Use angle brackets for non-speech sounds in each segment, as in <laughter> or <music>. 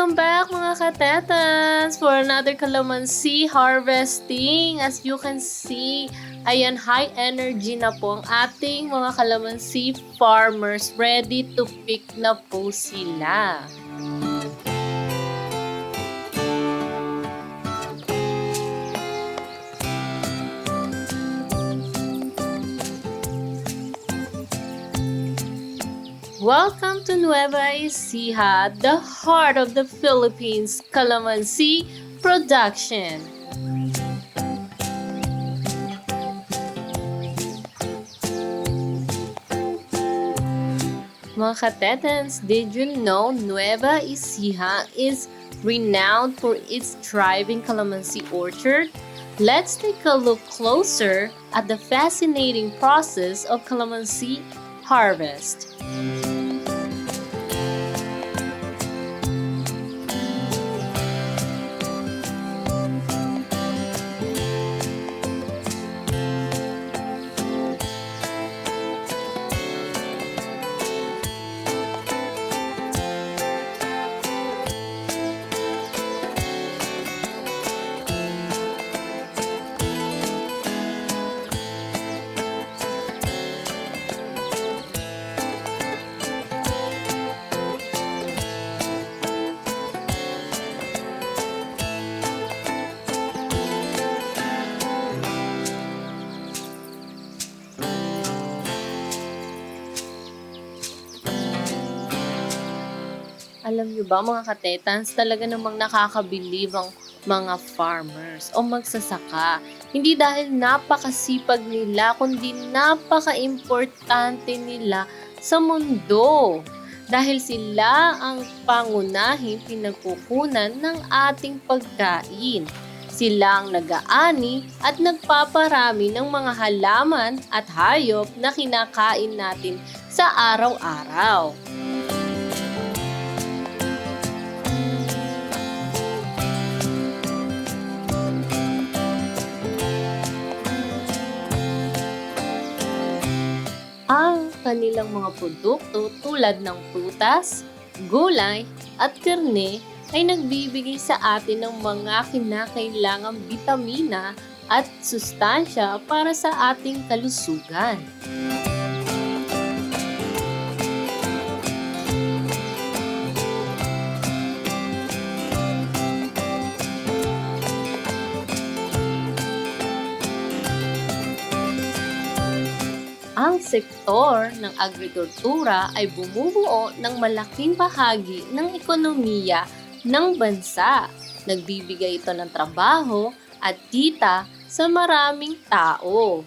Welcome back mga katetans for another calamansi harvesting. As you can see, ayan high energy na po ang ating mga calamansi farmers. Ready to pick na po sila. Welcome to Nueva Ecija, the heart of the Philippines Calamansi production. Mga did you know Nueva Ecija is renowned for its thriving calamansi orchard? Let's take a look closer at the fascinating process of calamansi harvest. Alam nyo ba mga katetans, talaga namang nakakabilib ang mga farmers o magsasaka. Hindi dahil napakasipag nila, kundi napaka-importante nila sa mundo. Dahil sila ang pangunahing pinagkukunan ng ating pagkain. Sila ang nag-aani at nagpaparami ng mga halaman at hayop na kinakain natin sa araw-araw. Kanilang mga produkto tulad ng prutas, gulay at karne ay nagbibigay sa atin ng mga kinakailangang bitamina at sustansya para sa ating kalusugan. Sektor ng agrikultura ay bumubuo ng malaking bahagi ng ekonomiya ng bansa. Nagbibigay ito ng trabaho at kita sa maraming tao.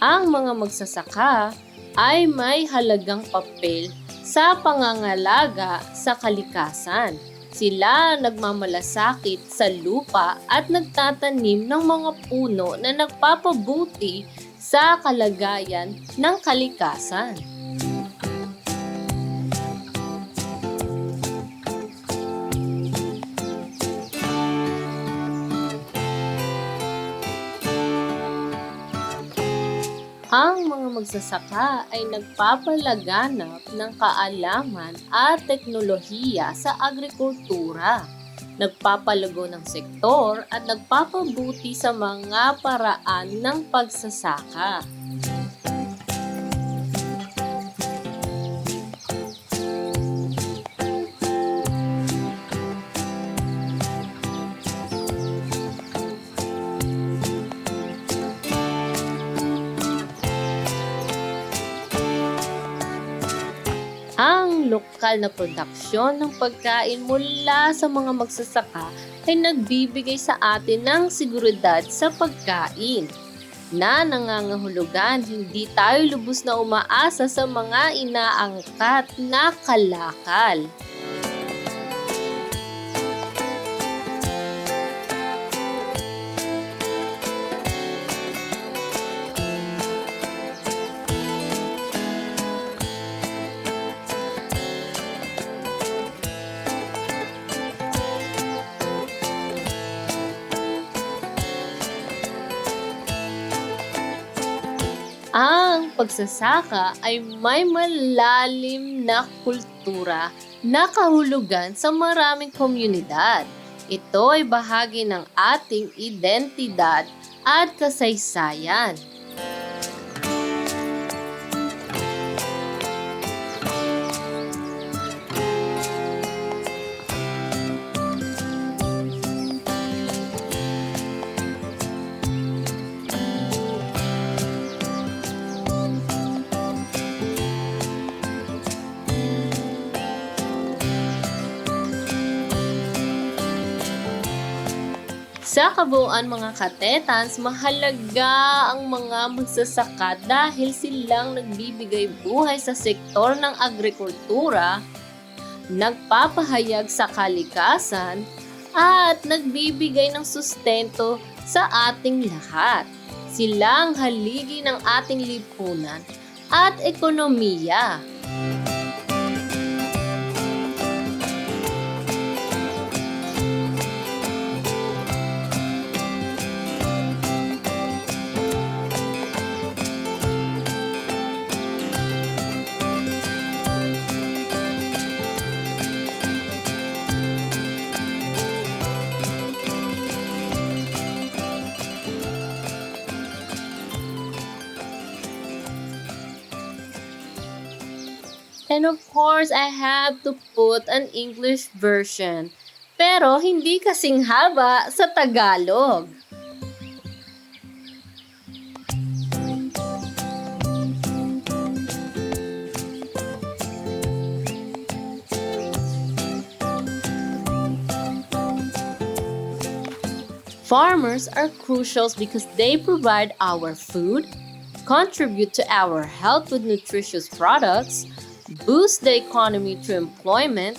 Ang mga magsasaka ay may halagang papel sa pangangalaga sa kalikasan. Sila nagmamalasakit sa lupa at nagtatanim ng mga puno na nagpapabuti sa kalagayan ng kalikasan. Ang mga magsasaka ay nagpapalaganap ng kaalaman at teknolohiya sa agrikultura, nagpapalago ng sektor at nagpapabuti sa mga paraan ng pagsasaka. Lokal na produksyon ng pagkain mula sa mga magsasaka ay nagbibigay sa atin ng seguridad sa pagkain na nangangahulugan hindi tayo lubos na umaasa sa mga inaangkat na kalakal. Pagsasaka ay may malalim na kultura na kahulugan sa maraming komunidad. Ito ay bahagi ng ating identidad at kasaysayan. Sa kabuuan mga katetans, mahalaga ang mga magsasaka dahil silang nagbibigay buhay sa sektor ng agrikultura, nagpapahayag sa kalikasan, at nagbibigay ng sustento sa ating lahat. Sila ang haligi ng ating lipunan at ekonomiya. And of course, I have to put an English version. Pero hindi kasing haba sa Tagalog. Farmers are crucial because they provide our food, contribute to our health with nutritious products, boost the economy through employment,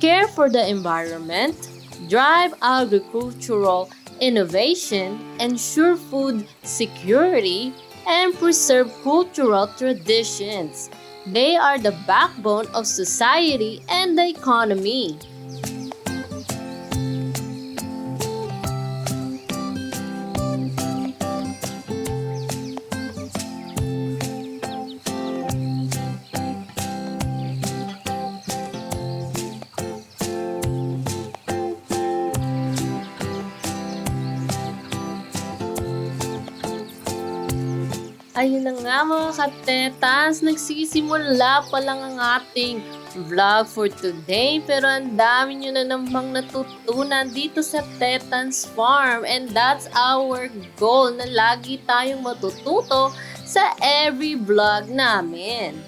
care for the environment, drive agricultural innovation, ensure food security, and preserve cultural traditions. They are the backbone of society and the economy. Nga mga katetas, nagsisimula pa lang ang ating vlog for today. Pero ang dami nyo na namang natutunan dito sa Tetans Farm. And that's our goal na lagi tayong matututo sa every vlog namin.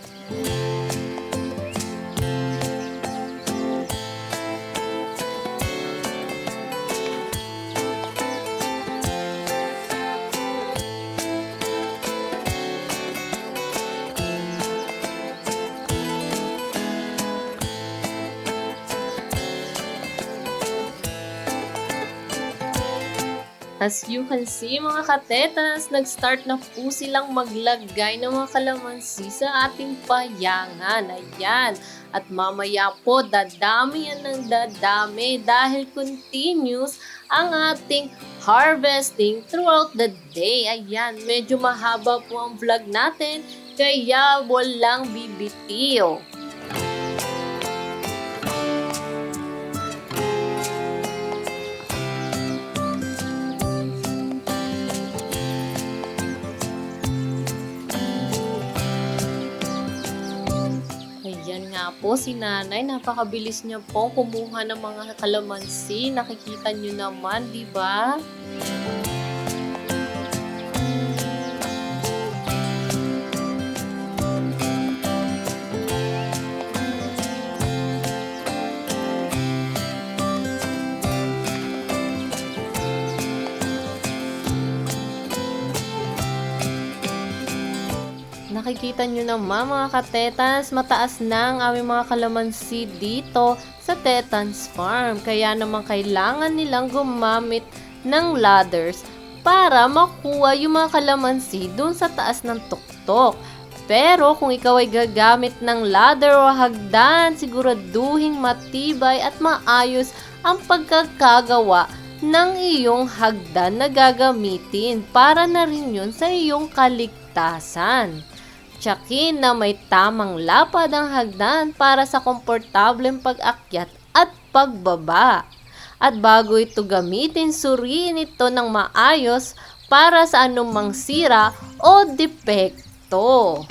As you can see mga katetas, nag-start na po silang maglagay ng mga kalamansi sa ating payangan. Ayan. At mamaya po, dadami yan ng dadami dahil continuous ang ating harvesting throughout the day. Ayan, medyo mahaba po ang vlog natin, kaya walang bibitiw. Po si nanay, napakabilis niya po kumuha ng mga kalamansi. Nakikita niyo naman, di ba? Nakikita nyo naman mga katetans, mataas na ang aming mga kalamansi dito sa Tetans Farm. Kaya naman kailangan nilang gumamit ng ladders para makuha yung mga kalamansi dun sa taas ng tuktok. Pero kung ikaw ay gagamit ng ladder o hagdan, siguraduhing matibay at maayos ang pagkakagawa ng iyong hagdan na gagamitin para na rin yun sa iyong kaligtasan. Tiyakin na may tamang lapad ang hagdan para sa komportableng pag-akyat at pagbaba. At bago ito gamitin, suriin ito ng maayos para sa anumang sira o depekto.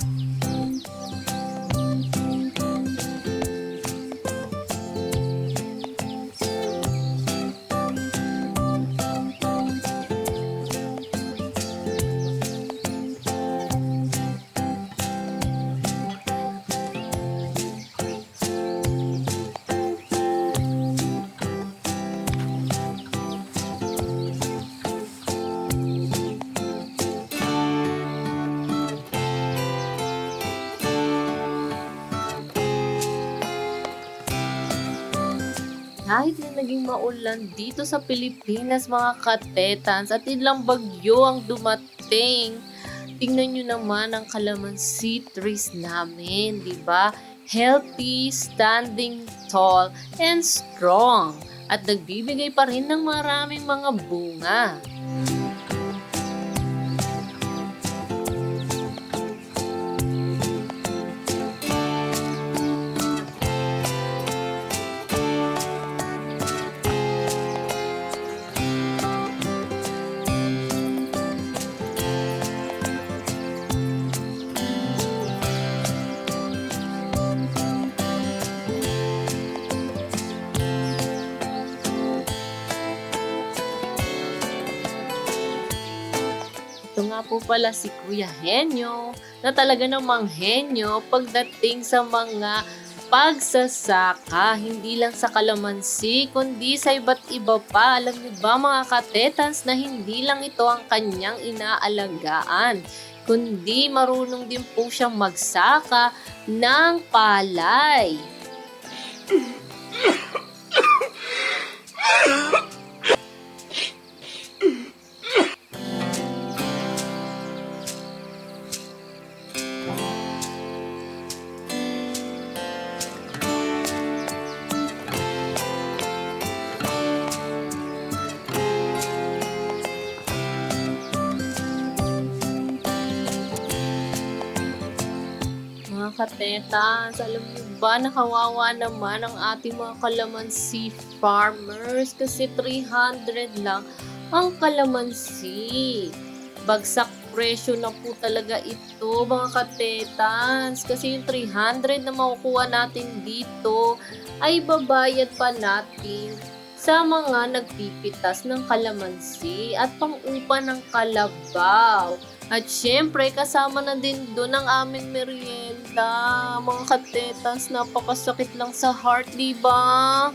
Naging maulan dito sa Pilipinas mga katetans at ilang bagyo ang dumating, tingnan nyo naman ang calamansi trees namin, di ba? Healthy, standing tall, and strong. At nagbibigay pa rin ng maraming mga bunga. Pala si Kuya Henyo na talaga namang henyo pagdating sa mga pagsasaka, hindi lang sa kalamansi, kundi sa iba't iba pa. Alam niyo ba mga katetans na hindi lang ito ang kanyang inaalagaan, kundi marunong din po siyang magsaka ng palay. <coughs> Katetans, alam niyo ba na kawawa naman ang ating mga kalamansi farmers kasi 300 lang ang kalamansi. Bagsak presyo na po talaga ito mga katetans kasi yung 300 na makukuha natin dito ay babayad pa natin sa mga nagpipitas ng kalamansi at pang-upa ng kalabaw. At syempre, kasama na din doon ang aming merienda. Mga katetans, napakasakit lang sa heart, di ba?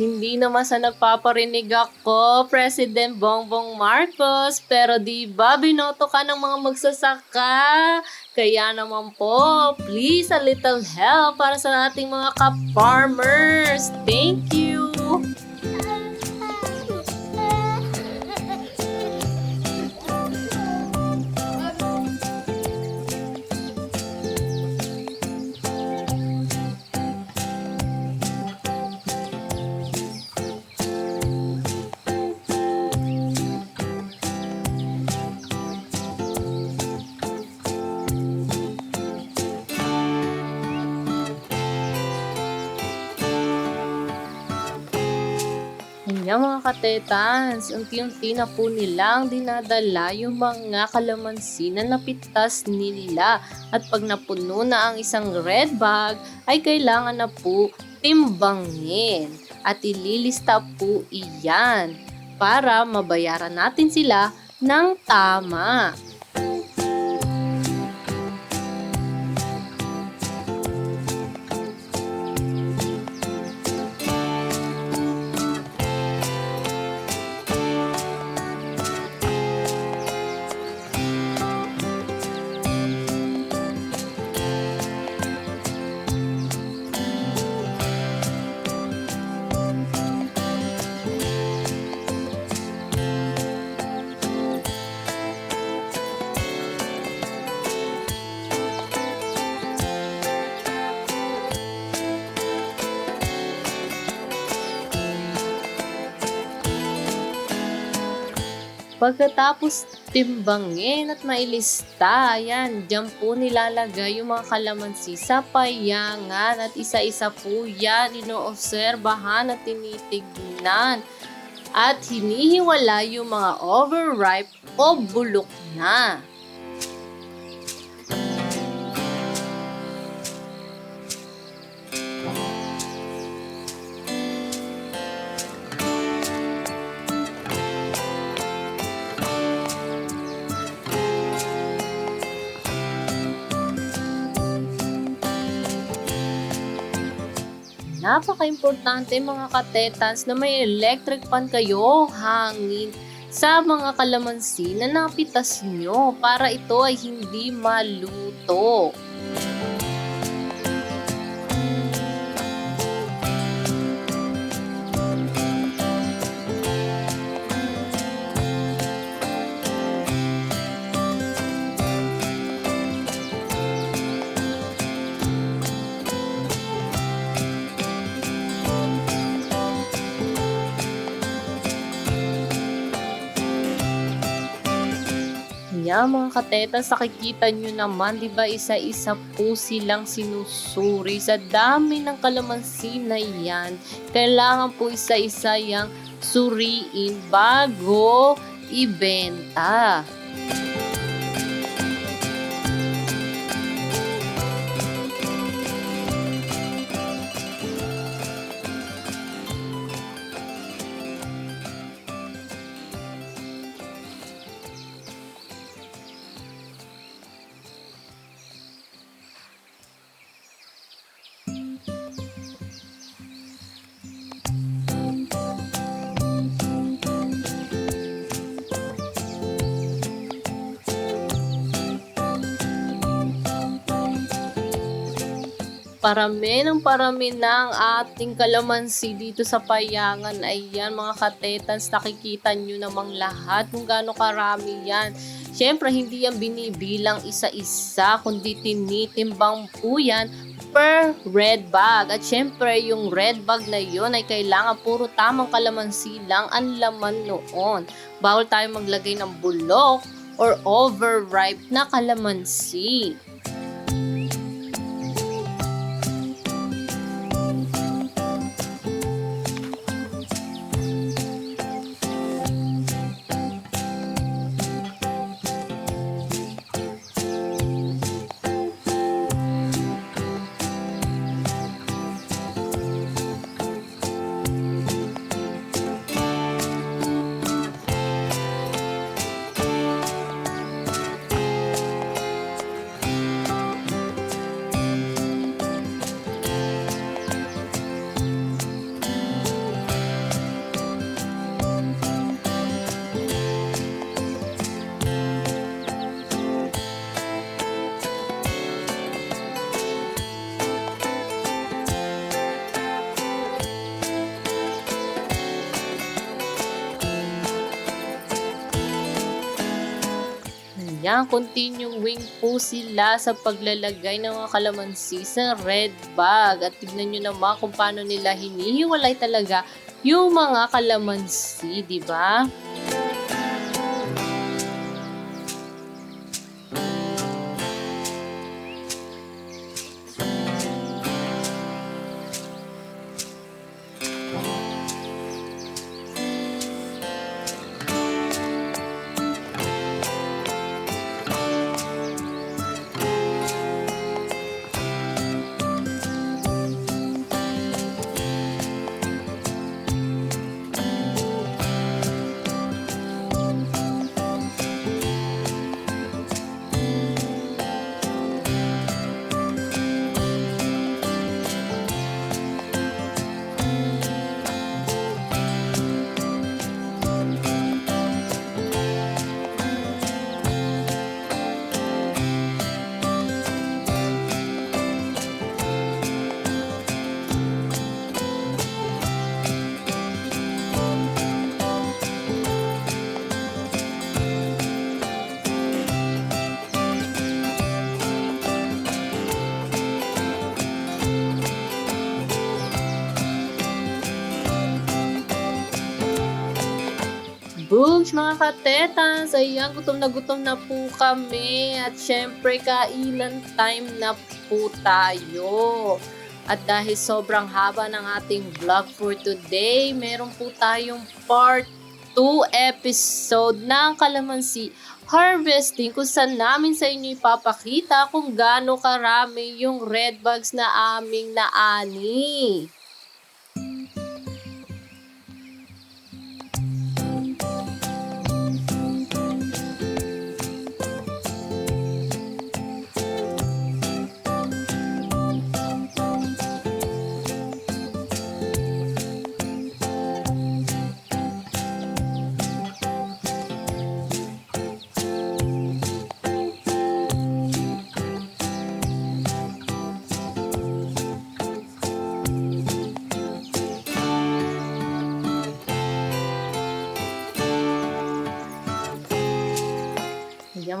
Hindi naman sa nagpaparinig ako, President Bongbong Marcos, pero di ba binoto ka ng mga magsasaka? Kaya naman po, please a little help para sa ating mga ka-farmers. Thank you! Kanya mga katetans, unti-unti na po nilang dinadala yung mga kalamansi na napitas nila. At pag napuno na ang isang red bag, ay kailangan na po timbangin. At ililista po iyan para mabayaran natin sila ng tama. Pagkatapos timbangin at mailista, ayan, dyan po nilalagay yung mga kalamansi sa payangan at isa-isa po yan inoobserbahan at tinitignan at hinihiwala yung mga overripe o bulok na. Napaka-importante mga katetans na may electric pan kayo, hangin sa mga kalamansi na napitas nyo para ito ay hindi maluto. Yan mga katetas, nakikita nyo naman, di ba isa-isa po silang sinusuri sa dami ng kalamansi na yan. Kailangan po isa-isa yung suriin bago ibenta. Parami ng parami ang ating kalamansi dito sa payangan. Ayan mga katetans, nakikita nyo namang lahat kung gaano karami yan. Siyempre, hindi yan binibilang isa-isa, kundi tinitimbang po yan per red bag. At syempre, yung red bag na yon ay kailangan puro tamang kalamansi lang ang laman noon. Bawal tayo maglagay ng bulok or overripe na kalamansi. Ayan, continuing po sila sa paglalagay ng mga kalamansi sa red bag. At tignan nyo naman kung paano nila hinihiwalay talaga yung mga kalamansi, di ba? Boogs, mga katetans, ayan, gutom na gutom na po kami. At syempre, kailan time na po tayo. At dahil sobrang haba ng ating vlog for today, meron po tayong part 2 episode ng Kalamansi Harvesting kung saan namin sa inyo ipapakita kung gaano karami yung red bags na aming naani.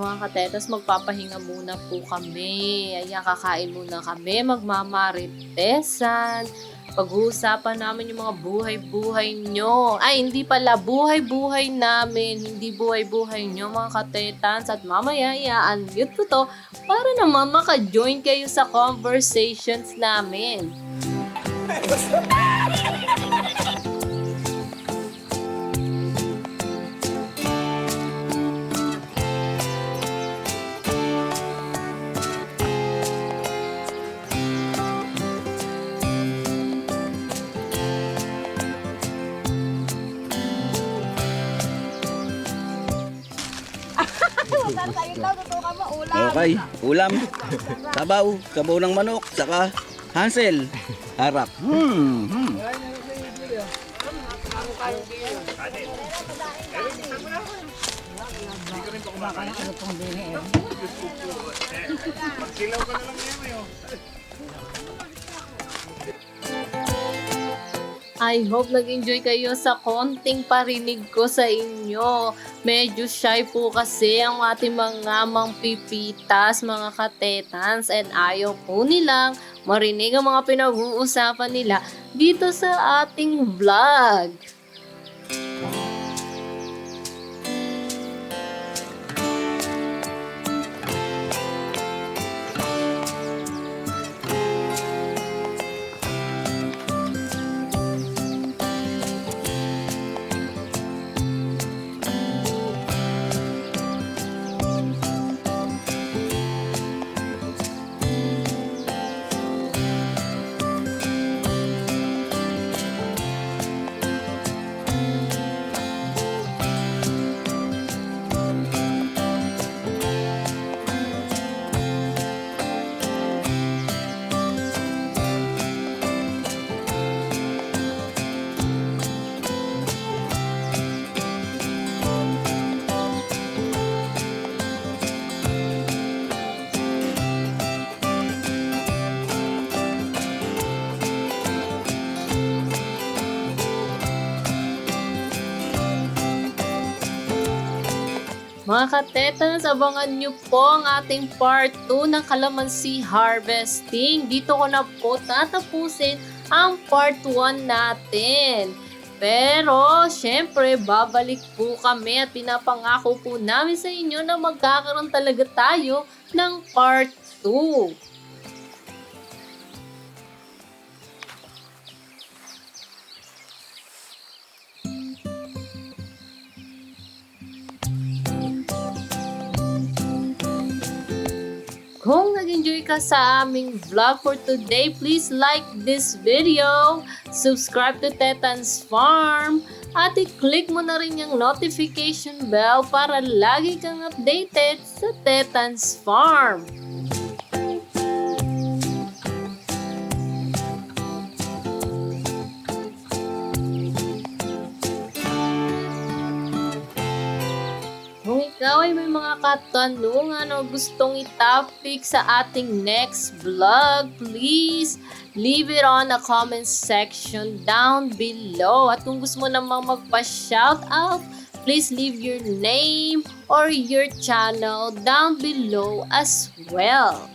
Mga katetas, magpapahinga muna po kami. Ayan, kakain muna kami, magmamaritesan. Pag-uusapan namin yung mga buhay-buhay nyo. Ay, hindi pala, buhay-buhay namin. Hindi buhay-buhay nyo mga katetans. At mamaya, i-unmute ko to para naman maka-join kayo sa conversations namin. <laughs> Okay, ulam. Sabaw, sabaw ng manok, saka Hansel. Harap. Hmm, hmm. I hope nag-enjoy kayo sa konting parinig ko sa inyo. Medyo shy po kasi ang ating mga mangpipitas, mga katetans, and ayaw po nilang marinig ang mga pinag-uusapan nila dito sa ating vlog. Mga katetans, abangan nyo po ang ating part 2 ng Kalamansi Harvesting. Dito ko na po tatapusin ang part 1 natin. Pero, syempre, babalik po kami at pinapangako po namin sa inyo na magkakaroon talaga tayo ng part 2. Kung nag-enjoy ka sa aming vlog for today, please like this video, subscribe to Tetans Farm, at i-click mo na rin yung notification bell para lagi kang updated sa Tetans Farm. Kung ikaw ay may mga katanungan o gustong i-topic sa ating next vlog, please leave it on the comment section down below. At kung gusto mo namang magpa-shout out, please leave your name or your channel down below as well.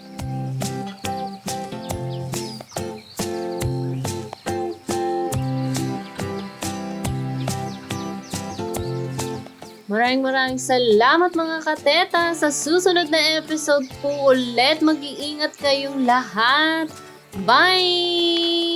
Maraming maraming salamat mga kateta. Sa susunod na episode po ulit, mag-iingat kayong lahat. Bye!